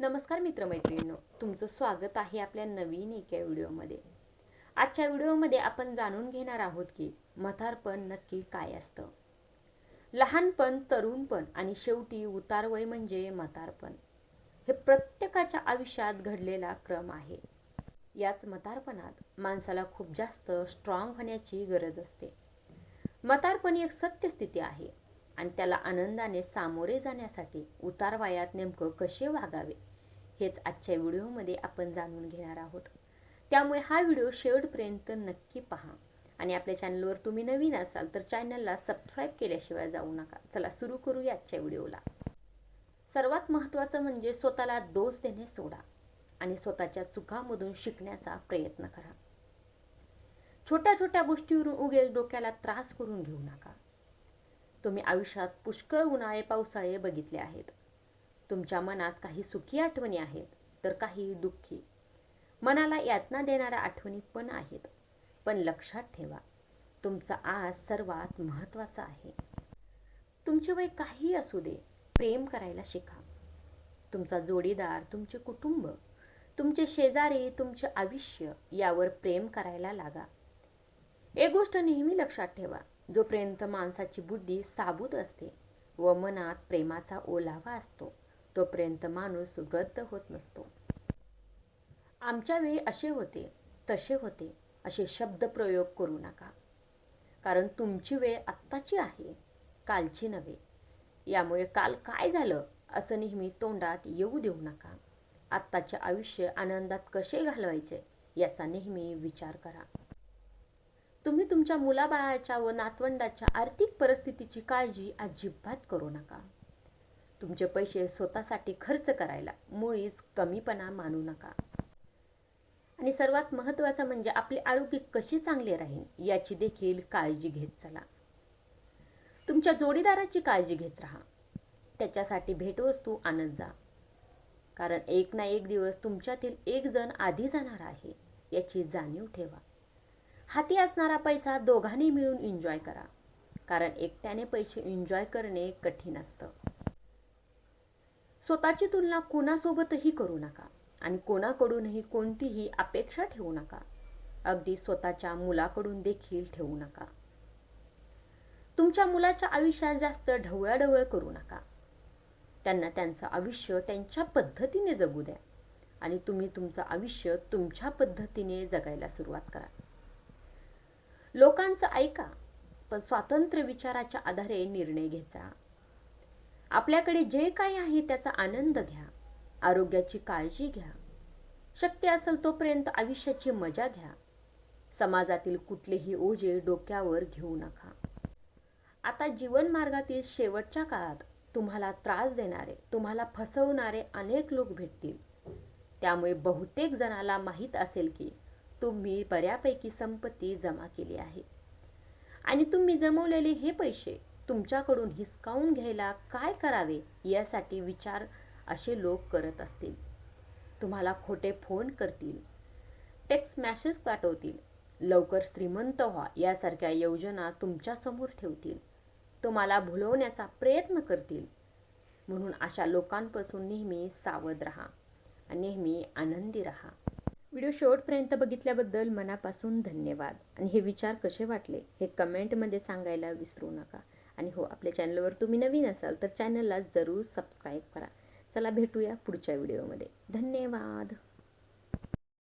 नमस्कार मित्रमैत्रिणींनो तुमचं स्वागत आहे आपल्या नवीन एका व्हिडिओमध्ये. आजच्या व्हिडिओमध्ये आपण जाणून घेणार आहोत की म्हातारपण नक्की काय असतं. लहानपण तरुणपण आणि शेवटी उतारवय म्हणजे म्हातारपण हे प्रत्येकाच्या आयुष्यात घडलेला क्रम आहे. याच म्हातारपणात माणसाला खूप जास्त स्ट्रॉंग होण्याची गरज असते. म्हातारपण एक एक सत्यस्थिती आहे. आणि त्याला आनंदाने सामोरे जाण्यासाठी उतारवायात नेमकं कसे वागावे हेच आजच्या व्हिडिओमध्ये आपण जाणून घेणार आहोत. त्यामुळे हा व्हिडिओ शेवटपर्यंत नक्की पहा आणि आपल्या चॅनलवर तुम्ही नवीन असाल तर चॅनलला सबस्क्राईब केल्याशिवाय जाऊ नका. चला सुरू करूया आजच्या व्हिडिओला. सर्वात महत्त्वाचं म्हणजे स्वतःला दोष देणे सोडा आणि स्वतःच्या चुकामधून शिकण्याचा प्रयत्न करा. छोट्या छोट्या गोष्टीवरून उगेल डोक्याला त्रास करून घेऊ नका. तुम्ही आयुष्यात पुष्कळ उन्हाळे पावसाळे बघितले आहेत. तुमच्या मनात काही सुखी आठवणी आहेत तर काही दुःखी. मनाला यातना देणाऱ्या आठवणी पण आहेत पण लक्षात ठेवा तुमचा आज सर्वात महत्त्वाचा आहे. तुमचे वय काही असू दे प्रेम करायला शिका. तुमचा जोडीदार तुमचे कुटुंब तुमचे शेजारी तुमचे आयुष्य यावर प्रेम करायला लागा. एक गोष्ट नेहमी लक्षात ठेवा जोपर्यंत माणसाची बुद्धी साबूत असते व मनात प्रेमाचा ओलावा असतो तोपर्यंत माणूस वृद्ध होत नसतो. आमच्या वेळी असे होते तसे होते असे शब्द प्रयोग करू नका. कारण तुमची वेळ आत्ताची आहे कालची नव्हे. यामुळे काल काय झालं असं नेहमी तोंडात येऊ देऊ नका. आत्ताचे आयुष्य आनंदात कसे घालवायचे याचा नेहमी विचार करा. तुम्ही तुमच्या मुलाबाळाच्या व नातवंडाच्या आर्थिक परिस्थितीची काळजी अजिबात करू नका. तुमचे पैसे स्वतःसाठी खर्च करायला मुळीच कमीपणा मानू नका. आणि सर्वात महत्त्वाचं म्हणजे आपले आरोग्य कसे चांगले राहील याची देखील काळजी घेत चला. तुमच्या जोडीदाराची काळजी घेत राहा. त्याच्यासाठी भेटवस्तू आणत जा. कारण एक ना एक दिवस तुमच्यातील एक जण आधी जाणार आहे याची जाणीव ठेवा. हाती असणारा पैसा दोघांनी मिळून एन्जॉय करा. कारण एकट्याने पैसे एन्जॉय करणे कठीण असतं. स्वतःची तुलना कोणासोबतही करू नका आणि कोणाकडूनही कोणतीही अपेक्षा ठेवू नका. अगदी स्वतःच्या मुलाकडून देखील ठेवू नका. तुमच्या मुलाच्या आयुष्यात जास्त ढवळाढवळ करू नका. त्यांना त्यांचं आयुष्य त्यांच्या पद्धतीने जगू द्या आणि तुम्ही तुमचं आयुष्य तुमच्या पद्धतीने जगायला सुरुवात करा. लोकांचं ऐका पण स्वातंत्र्य विचाराच्या आधारे निर्णय घ्यायचा. आपल्याकडे जे काही आहे त्याचा आनंद घ्या आरोग्याची काळजी घ्या. शक्य असेल तोपर्यंत आयुष्याची मजा घ्या. समाजातील कुठलेही ओझे डोक्यावर घेऊ नका. आता जीवनमार्गातील शेवटच्या काळात तुम्हाला त्रास देणारे तुम्हाला फसवणारे अनेक लोक भेटतील. त्यामुळे बहुतेक जणाला माहीत असेल की तुम्ही बऱ्यापैकी संपत्ती जमा केली आहे. आणि तुम्ही जमवलेले हे पैसे तुमच्याकडून हिसकावून घ्यायला काय करावे यासाठी विचार असे लोक करत असतील. तुम्हाला खोटे फोन करतील. टेक्स्ट मॅसेज पाठवतील. लवकर श्रीमंत व्हा यासारख्या योजना तुमच्यासमोर ठेवतील. तुम्हाला भुलवण्याचा प्रयत्न करतील. म्हणून अशा लोकांपासून नेहमी सावध राहा नेहमी आनंदी राहा. व्हिडिओ शेवटपर्यंत बघितल्याबद्दल मनापासून धन्यवाद. आणि हे विचार कसे वाटले हे कमेंटमध्ये सांगायला विसरू नका. आणि हो आपल्या चॅनलवर तुम्ही नवीन असाल तर चॅनलला जरूर सबस्क्राईब करा. चला भेटूया पुढच्या व्हिडिओमध्ये. धन्यवाद.